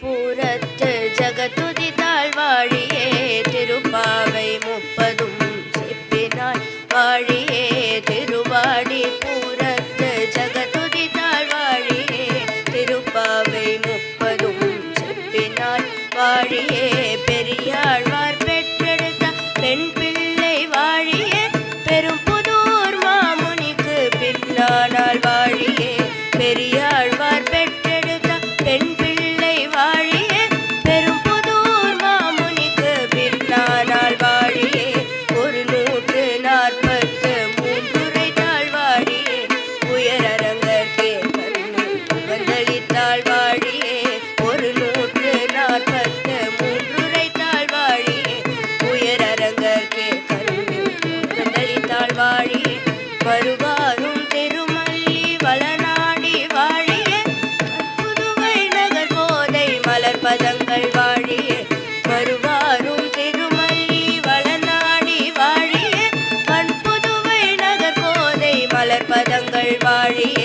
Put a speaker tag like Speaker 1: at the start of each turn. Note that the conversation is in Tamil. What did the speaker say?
Speaker 1: பூரத்து ஜகத்துதி தாழ்வாழியே திருப்பாவை முப்பதும் செப்பினாய். வாழி வருவாரும் திருமல்லி வளநாடி வாழியே. புதுவை நகர் கோதை மலர்பதங்கள் வாழியே. வருவாரும் திருமல்லி வளநாடி வாழியே. மண் புதுவை நகர் கோதை மலர்பதங்கள் வாழியே.